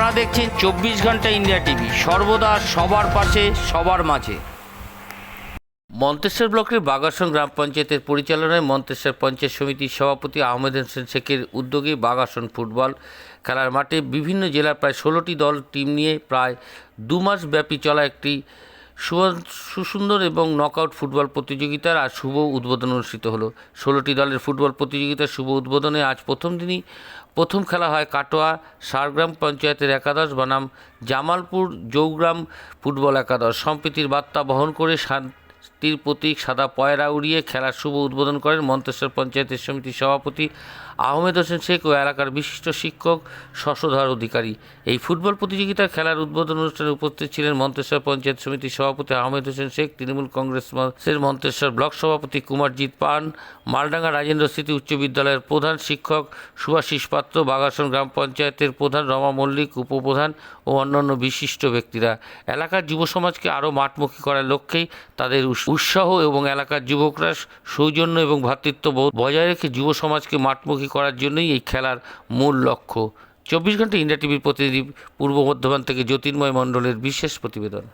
আপনারা দেখছেন চব্বিশ ঘণ্টা ইন্ডিয়া টিভি। সর্বদা সবার পাশে, সবার মাঝে। মন্তেশ্বর ব্লকের বাগাসন গ্রাম পঞ্চায়েতের পরিচালনায় মন্তেশ্বর পঞ্চায়েত সমিতির সভাপতি আহমেদ হোসেন শেখের উদ্যোগে বাগাসন ফুটবল খেলার মাঠে বিভিন্ন জেলার প্রায় ষোলোটি দল, টিম নিয়ে প্রায় দু মাস ব্যাপী চলা একটি সুসুন্দর এবং নকআউট ফুটবল প্রতিযোগিতার আজ শুভ উদ্বোধন অনুষ্ঠিত হলো। ষোলোটি দলের ফুটবল প্রতিযোগিতার শুভ উদ্বোধনে আজ প্রথম দিনই। প্রথম খেলা হয় কাটোয়া, সারগ্রাম পঞ্চায়েতের একাদশ বনাম, জামালপুর, জৌগ্রাম ফুটবল একাদশ। সম্প্রীতির বার্তা বহন করে শান্তির প্রতীক সাদা পয়রা উড়িয়ে খেলার শুভ উদ্বোধন করেন মন্তেশ্বর পঞ্চায়েতের সমিতির সভাপতি আহমেদ হোসেন শেখ ও এলাকার বিশিষ্ট শিক্ষক শশধর অধিকারী। এই ফুটবল প্রতিযোগিতার খেলার উদ্বোধন অনুষ্ঠানে উপস্থিত ছিলেন মন্তেশ্বর পঞ্চায়েত সমিতির সভাপতি আহমেদ হোসেন শেখ, তৃণমূল কংগ্রেসের মন্তেশ্বর ব্লক সভাপতি কুমারজিৎ পান, মালডাঙ্গা রাজেন্দ্র স্মৃতি উচ্চ বিদ্যালয়ের প্রধান শিক্ষক সুভাষিস পাত্র, বাগাসন গ্রাম পঞ্চায়েতের প্রধান রমা মল্লিক, উপপ্রধান ও অন্যান্য বিশিষ্ট ব্যক্তিরা। এলাকার যুব সমাজকে আরও মাঠমুখী করার লক্ষ্যেই তাদের উৎস- উৎসাহ এবং এলাকার যুবকরা সৌজন্য এবং ভ্রাতৃত্ববোধ বজায় রেখে যুব সমাজকে মাঠমুখী করার জন্যই এই খেলার মূল লক্ষ্য। চব্বিশ ঘণ্টা ইন্ডিয়া টিভির প্রতিনিধি পূর্ব বর্ধমান থেকে জ্যোতির্ময় মণ্ডলের বিশেষ প্রতিবেদন।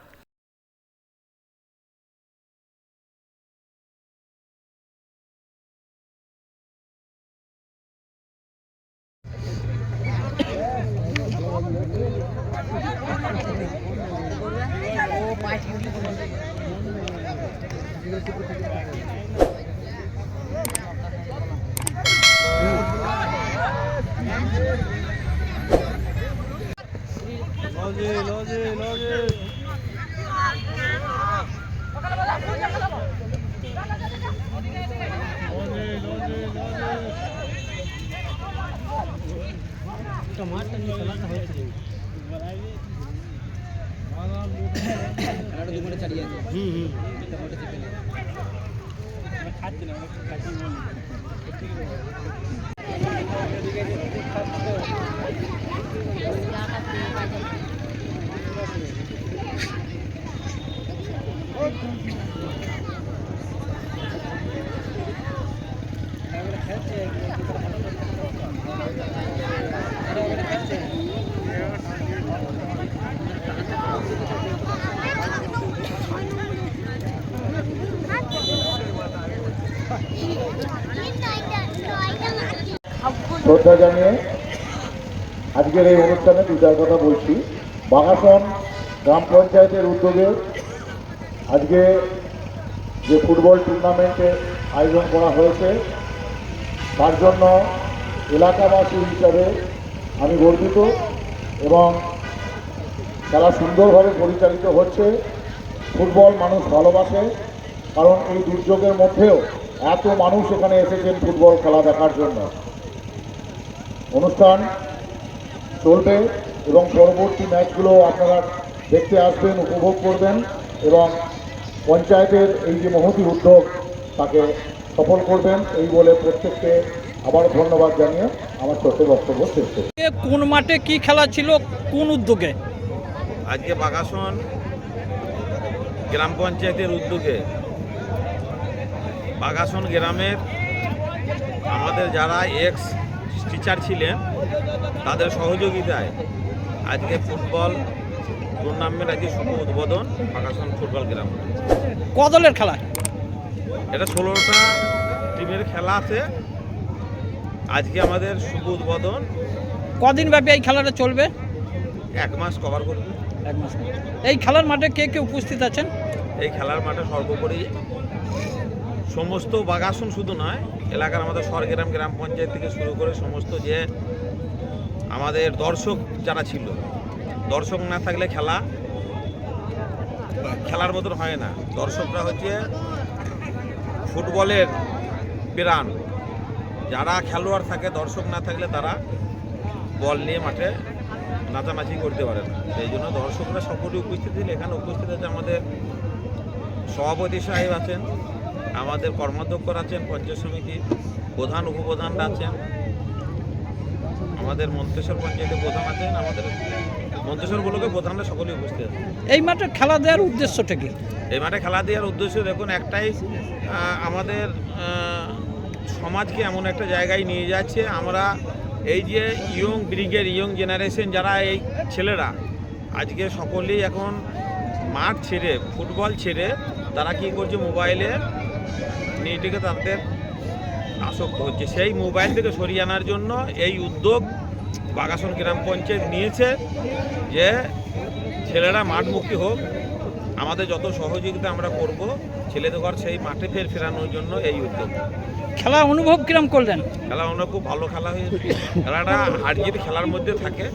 লজে লজে লজে টমাটার নিয়ে খেলাটা হয়েছে হুম। হুম খাচ্ছি না খাচ্ছি শ্রদ্ধা জানিয়ে আজকের এই অনুষ্ঠানে দু চার কথা বলছি। বাগাসন গ্রাম পঞ্চায়েতের উদ্যোগে আজকে যে ফুটবল টুর্নামেন্টের আয়োজন করা হয়েছে, তার জন্য এলাকাবাসী হিসাবে আমি গর্বিত এবং খেলা সুন্দরভাবে পরিচালিত হচ্ছে। ফুটবল মানুষ ভালোবাসে, কারণ এই দুর্যোগের মধ্যেও এত মানুষ এখানে এসেছেন ফুটবল খেলা দেখার জন্য। অনুষ্ঠান চলবে এবং পরবর্তী ম্যাচগুলো আপনারা দেখতে আসবেন উপভোগ করবেন এবং পঞ্চায়েতের এই যে মহতি উদ্যোগ তাকে সফল করবেন এই বলে প্রত্যেককে আবার ধন্যবাদ জানিয়ে আমার ছোট্ট বক্তব্য শেষ করছি। কোন মাঠে কি খেলা ছিল কোন উদ্যোগে? আজকে বাগাসন গ্রাম পঞ্চায়েতের উদ্যোগে। বাগাসন গ্রামের আমাদের যারা এক্স টিচার ছিলেন তাদের সহযোগিতায় আজকে ফুটবল টুর্নামেন্ট আজকে শুভ উদ্বোধন বাগাসন ফুটবল গ্রাম। কদলের খেলা? এটা ষোলোটা টিমের খেলা আছে। আজকে আমাদের শুভ উদ্বোধন। কদিন ব্যাপী এই খেলাটা চলবে? এক মাস কভার করবে। এক মাস। এই খেলার মাঠে কে কে উপস্থিত আছেন? এই খেলার মাঠে সর্বোপরি সমস্ত বাগাসন শুধু নয় এলাকার আমাদের সরগ্রাম গ্রাম পঞ্চায়েত থেকে শুরু করে সমস্ত যে আমাদের দর্শক যারা ছিল, দর্শক না থাকলে খেলা খেলার মতন হয় না। দর্শকরা হচ্ছে ফুটবলের প্রাণ। যারা খেলোয়াড় থাকে, দর্শক না থাকলে তারা বল নিয়ে মাঠে নাচানাচি করতে পারে না। সেই জন্য দর্শকরা সকলেই উপস্থিত ছিল। এখানে উপস্থিত আছে আমাদের সভাপতি সাহেব আছেন আমাদের কর্মাধ্যক্ষ আছেন পঞ্চায়েত সমিতি প্রধান উপপ্রধানরা আছেন। আমাদের মন্তেশ্বর পঞ্চায়েতের প্রধান আছেন আমাদের মন্তেশ্বর ব্লকের প্রধানরা সকলেই উপস্থিত আছেন। এই মাঠে খেলা দেওয়ার উদ্দেশ্যটা কি? এই মাঠে খেলা দেওয়ার উদ্দেশ্য দেখুন একটাই আমাদের সমাজকে এমন একটা জায়গায় নিয়ে যাচ্ছে। আমরা এই যে ইয়ং ব্রিগেড ইয়ং জেনারেশন যারা এই ছেলেরা আজকে সকলেই এখন মাঠ ছেড়ে ফুটবল ছেড়ে তারা কি করছে মোবাইলে নিয়ে তাদের আসক্ত হচ্ছে। সেই মোবাইল থেকে সরিয়ে আনার জন্য এই উদ্যোগ বাগাসন গ্রাম পঞ্চায়েত নিয়েছে যে ছেলেরা মাঠমুখী হোক আমাদের যত সহযোগিতা আমরা করব ছেলেদের ঘর সেই মাঠে ফের ফেরানোর জন্য এই উদ্যোগ। খেলা অনুভব কিরম করলেন? খেলা অনুভব খুব ভালো খেলা হয়েছে। খেলাটা হার জিত খেলার মধ্যে থাকে।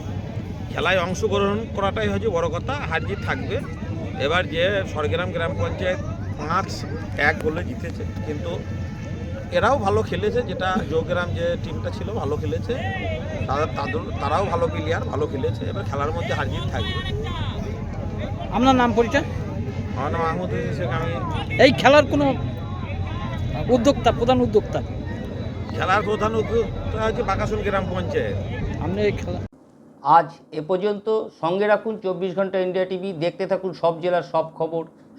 খেলায় অংশগ্রহণ করাটাই হচ্ছে বড় কথা হার জিত থাকবে। এবার যে সরগ্রাম গ্রাম পঞ্চায়েত পাঁচ এক গোলে জিতেছে। কিন্তু এরাও ভালো খেলেছে যেটা জোগ্রাম যে টিমটা ছিল ভালো খেলেছে। তারা তাদের তারাও ভালো প্লেয়ার ভালো খেলেছে। এবার খেলার মধ্যে হার জিত থাকবে। আপনার নাম পরিচয়? আমার নাম আহমদ শেখ। আমি এই খেলার কোনো উদ্যোক্তা প্রধান উদ্যোক্তা? খেলার প্রধান উদ্যোক্তা হচ্ছে বাকাসুল গ্রাম পঞ্চায়েত। আপনি এই খেলা আজ এ পর্যন্ত সঙ্গে রাখুন চব্বিশ ঘণ্টা ইন্ডিয়া টিভি। দেখতে থাকুন সব জেলার সব খবর।